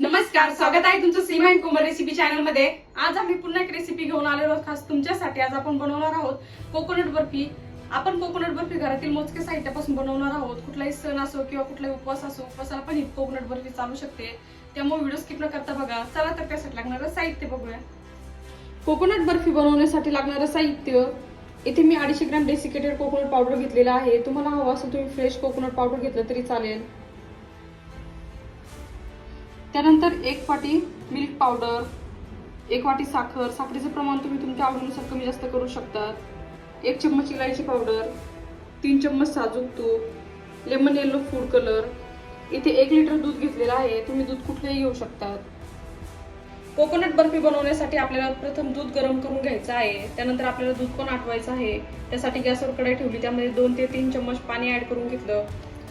नमस्कार स्वागत आहे तुमचं सीमा अँड कुमार रेसिपी चॅनलमध्ये. आज आम्ही पुन्हा एक रेसिपी घेऊन आलेलो खास तुमच्यासाठी. आज आपण बनवणार आहोत कोकोनट बर्फी. आपण कोकोनट बर्फी घरातील मोजके साहित्यापासून बनवणार आहोत. कुठलाही सण असो किंवा कुठलाही उपवास असो उपवासाला पण ही कोकोनट बर्फी चालू शकते. त्यामुळे व्हिडिओ स्किप न करता बघा. चला तर त्यासाठी लागणारं साहित्य बघूया. कोकोनट बर्फी बनवण्यासाठी लागणारं साहित्य इथे मी अडीचशे ग्रॅम डेसिकेटेड कोकोनट पावडर घेतलेला आहे. तुम्हाला हवं असं तुम्ही फ्रेश कोकोनट पावडर घेतलं तरी चालेल. त्यानंतर एक वाटी मिल्क पावडर एक वाटी साखर. साखरेचं प्रमाण तुम्ही तुमच्या आवडीनुसार कमी जास्त करू शकता एक चम्मच इलायची पावडर तीन चम्मच साजूक तूप लेमन येलो फूड कलर इथे एक लिटर दूध घेतलेलं आहे. तुम्ही दूध कुठलेही घेऊ शकतात. कोकोनट बर्फी बनवण्यासाठी आपल्याला प्रथम दूध गरम करून घ्यायचं आहे. त्यानंतर आपल्याला दूध पण आटवायचं आहे. त्यासाठी गॅसवर कढाई ठेवली. त्यामध्ये दोन ते तीन चम्मच पाणी ॲड करून घेतलं.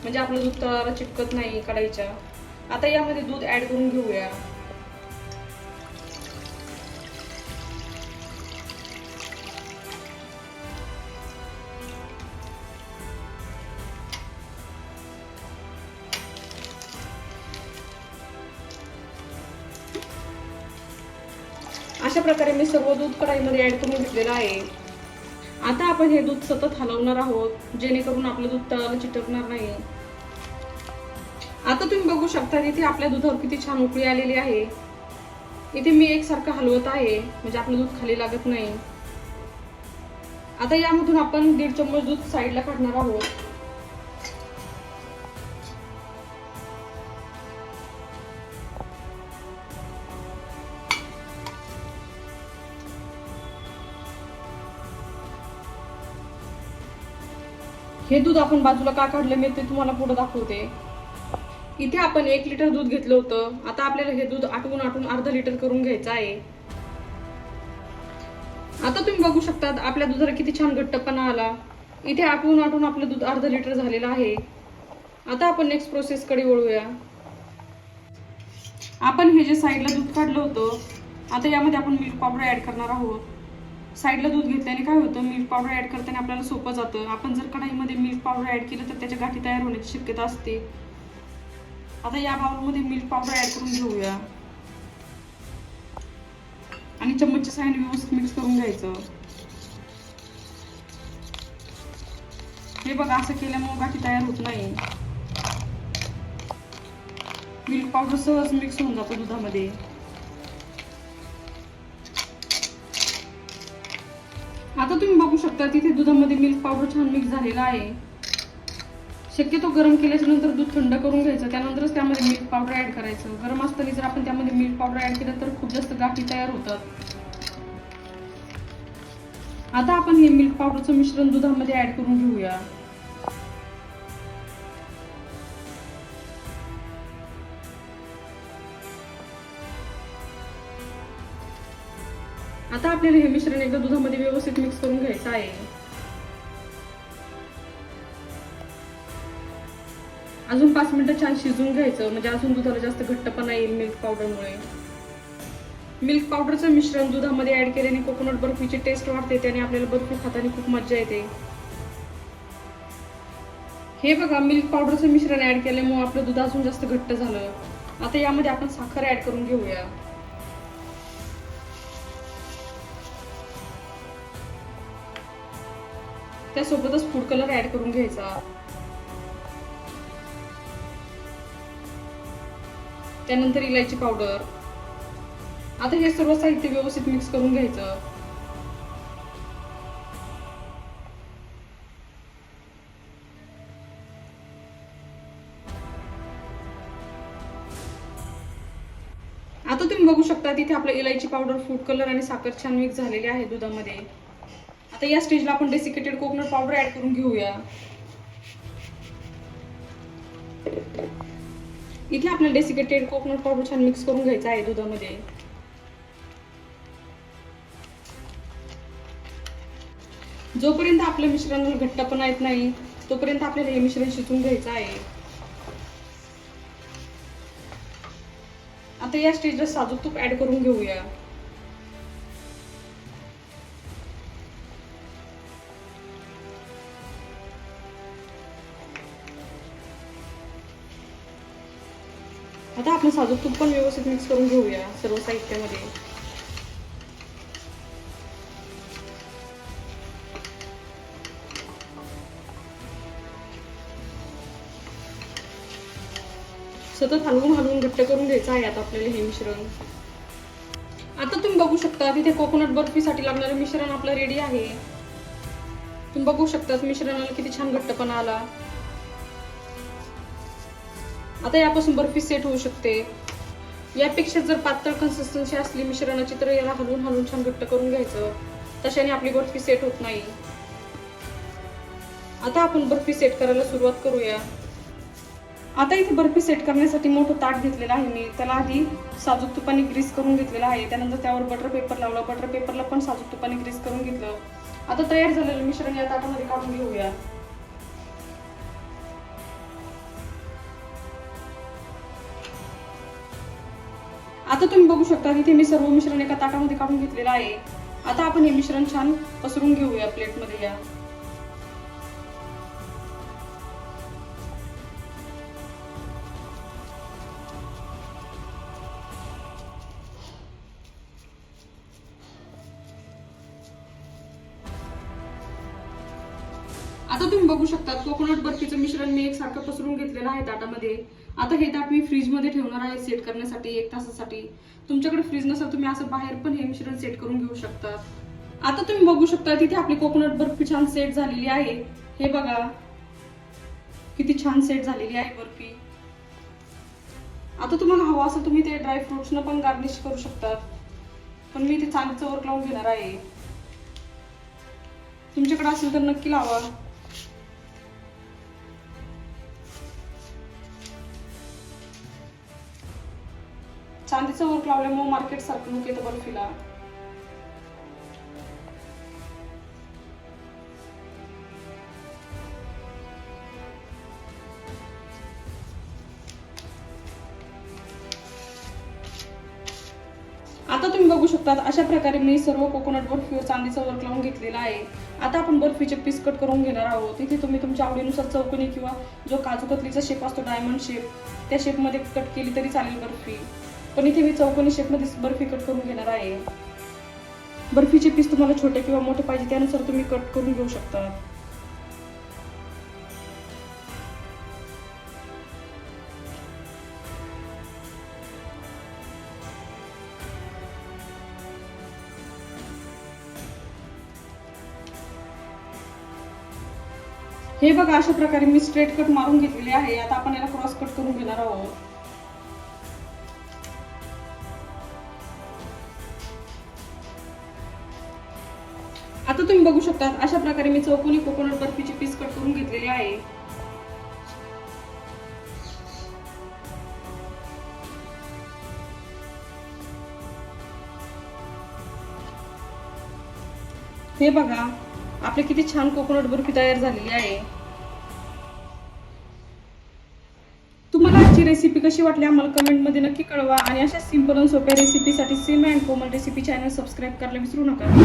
म्हणजे आपलं दूध तळाला चिटकत नाही कढाईच्या. आता यामध्ये दूध ऍड करून घेऊया. अशा प्रकारे मी सर्व दूध कढाईमध्ये ऍड करून घेतलेलं आहे. आता आपण हे दूध सतत हलवणार आहोत जेणेकरून आपलं दूध तळाला चिटकणार नाही. आता तुम्ही बघू शकता इथे आपल्या दुधावर किती छान उकळी आलेली आहे. इथे मी एकसारखं हलवत आहे म्हणजे आपलं दूध खाली लागत नाही. आता यामधून आपण दीड चम्मच दूध साईडला काढणार आहोत. हे दूध आपण बाजूला का काढलं मी ते तुम्हाला पुढे दाखवते. इथे आपण एक लिटर दूध घेतलं होतं. आता आपल्याला हे दूध आटवून आटवून अर्धा लिटर करून घ्यायचं आहे. आता तुम्ही बघू शकता आपल्या दुधाला किती छान घट्टपणा आला. इथे आटवून आटवून आपलं दूध अर्धा लिटर झालेलं आहे. आता आपण नेक्स्ट प्रोसेस कडे वळूया. आपण हे जे साईडला दूध काढलं होतं आता यामध्ये आपण मिल्क पावडर ॲड करणार आहोत. साईडला दूध घेतल्याने काय होतं मिल्क पावडर ऍड करताना आपल्याला सोपं जातं. आपण जर कढाईमध्ये मिल्क पावडर ऍड केलं तर त्याच्या गाठी तयार होण्याची शक्यता असते. आता या बाउलमध्ये मिल्क पावडर ॲड करून घेऊया. आणि चम्मचच्या साईड व्यवस्थित मिक्स करून घ्यायचं. हे बघा असं केल्यामुळे गाठी तयार होत नाही. मिल्क पावडर सहज मिक्स होऊन जातो दुधामध्ये. आता तुम्ही बघू शकता तिथे दुधामध्ये मिल्क पावडर छान मिक्स झालेला आहे. शक्यतो गरम केल्याच्यानंतर दूध थंड करून घ्यायचं. त्यानंतरच त्यामध्ये मिल्क पावडर ऍड करायचं. गरम असताना जर आपण त्यामध्ये मिल्क पावडर ऍड केलं तर खूप जास्त गाठी तयार होतात. आता आपण हे मिल्क पावडरचं मिश्रण दुधामध्ये ऍड करून घेऊया. आता आपल्याला हे मिश्रण एकदा दुधामध्ये व्यवस्थित मिक्स करून घ्यायचं आहे. अजून पाच मिनटं छान शिजून घ्यायचं. म्हणजे अजून दुधाला जास्त घट्टपणा येईल मिल्क पावडरमुळे मिल्क पावडरचं मिश्रण दुधामध्ये ऍड केल्याने कोकोनट बर्फीची टेस्ट वाढते त्याने आपल्याला बर्फी खाताना खूप मजा येते. हे बघा मिल्क पावडरचं मिश्रण ऍड केल्यामुळे आपलं दूध अजून जास्त घट्ट झालं. आता यामध्ये आपण साखर ऍड करून घेऊया. त्यासोबतच फूड कलर ऍड करून घ्यायचा. त्यानंतर इलायची पावडर आता हे सर्व साहित्य व्यवस्थित मिक्स करून घ्यायचं. आता तुम्ही बघू शकता तिथे आपलं इलायची पावडर फूड कलर आणि साखर छान मिक्स झालेली आहे दुधामध्ये. आता या स्टेजला आपण डेसिकेटेड कोकोनट पावडर ऍड करून घेऊया. इथलं आपल्याला डेसिकेटेड कोकोनट पावडर छान मिक्स करून घ्यायचं आहे दुधामध्ये. जोपर्यंत आपल्या मिश्रणाला घट्टपणा येत नाही तोपर्यंत आपल्याला हे मिश्रण शिजून घ्यायचं आहे. आता या स्टेजला साजूक तूप ऍड करून घेऊया. आता आपण साजूक तूप पण व्यवस्थित मिक्स करून घेऊया सर्व साहित्यामध्ये. सतत हलवून हलवून घट्ट करून घ्यायचं आहे आता आपल्याला हे मिश्रण. आता तुम्ही बघू शकता तिथे कोकोनट बर्फीसाठी लागणारं मिश्रण आपलं रेडी आहे. तुम्ही बघू शकता मिश्रणाला किती छान घट्टपणा आला. आता यापासून बर्फी सेट होऊ शकते. यापेक्षा जर पातळ कन्सिस्टन्सी असली मिश्रणाची तर याला हलवून हलवून छान घट्ट करून घ्यायचं. तशाने आपली बर्फी सेट होत नाही. आता आपण बर्फी सेट करायला सुरुवात करूया. आता इथे बर्फी सेट करण्यासाठी मोठं ताट घेतलेलं आहे मी. त्याला आधी साजूक तुपाने ग्रीस करून घेतलेलं आहे. त्यानंतर त्यावर बटर पेपर लावला. बटर पेपरला पण साजूक तुपाने ग्रीस करून घेतलं. आता तयार झालेलं मिश्रण या ताटामध्ये काढून घेऊया. आता तुम्ही बघू शकता तिथे मी सर्व मिश्रण एका ताटामध्ये काढून घेतलेलं आहे. आता आपण हे मिश्रण छान पसरून घेऊया प्लेटमध्ये या. आता तुम्ही बघू शकता कोकोनट बर्फीचं मिश्रण मी एकसारखं पसरून घेतलेलं आहे ताटामध्ये. आता हे ताट मी फ्रीजमध्ये ठेवणार आहे सेट करण्यासाठी एक तासासाठी. तुमच्याकडे फ्रीज नसेल तुम्ही असं बाहेर पण हे मिश्रण सेट करून घेऊ शकता. आता तुम्ही बघू शकता तिथे आपली कोकोनट बर्फी छान सेट झालेली आहे. हे बघा. किती छान सेट झालेली आहे बर्फी आता तुम्हाला हवं असं तुम्ही ते ड्रायफ्रुट्सनं पण गार्निश करू शकता. पण मी ते चांगलं वर्क लावून घेणार आहे. तुमच्याकडे असेल तर नक्की लावा. चांदीचं वर्क लावल्यामुळे मार्केट सारखं लुक येतं बर्फीला आता तुम्ही बघू शकता अशा प्रकारे मी सर्व कोकोनट बर्फीवर चांदीचा वर्क लावून घेतलेला आहे. आता आपण बर्फीचे पीस कट करून घेणार आहोत. तिथे तुम्ही तुमच्या आवडीनुसार चौकोनी किंवा जो काजू कतलीचा शेप असतो डायमंड शेप त्या शेपमध्ये कट केली तरी चालेल बर्फी. पण इथे मी चौकोनी शेपमध्ये बर्फी कट करून घेणार आहे. बर्फीचे पीस तुम्हाला छोटे किंवा मोठे पाहिजे त्यानुसार तुम्ही कट करून घेऊ शकता. हे बघा अशा प्रकारे मी स्ट्रेट कट मारून घेतलेले आहे. आता आपण याला क्रॉस कट करून घेणार आहोत. आता तुम्ही बघू शकता अशा प्रकारे मी चौकोनी कोकोनट बर्फीची पीस कट करून घेतलेली आहे. हे बघा आपली किती छान कोकोनट बर्फी तयार झालेली आहे. तुम्हाला आजची रेसिपी कशी वाटली आम्हाला कमेंटमध्ये नक्की कळवा आणि अशा सिंपल आणि सोप्या रेसिपीसाठी SIM and Komal recipe channel subscribe करायला विसरू नका.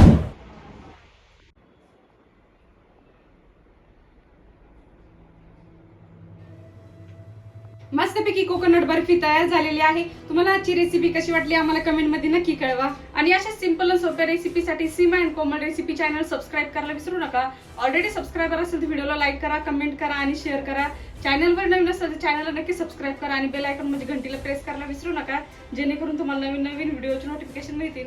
मस्तपैकी कोकोनट बर्फी तयार झालेली आहे. तुम्हाला आजची रेसिपी कशी वाटली आम्हाला कमेंटमध्ये नक्की कळवा. आणि अशा सिंपल आणि सोप्या रेसिपीसाठी Seema and Komal recipe channel subscribe करायला विसरू नका. ऑलरेडी सबस्क्रायबर असेल तर व्हिडिओला लाईक करा कमेंट करा आणि शेअर करा. चॅनलवर नवीन असेल तर चॅनलला नक्की सबस्क्राईब करा आणि बेल आयकॉन म्हणजे घंटीला प्रेस करायला विसरू नका. जेणेकरून तुम्हाला नवीन नवीन व्हिडिओचे नोटिफिकेशन मिळतील.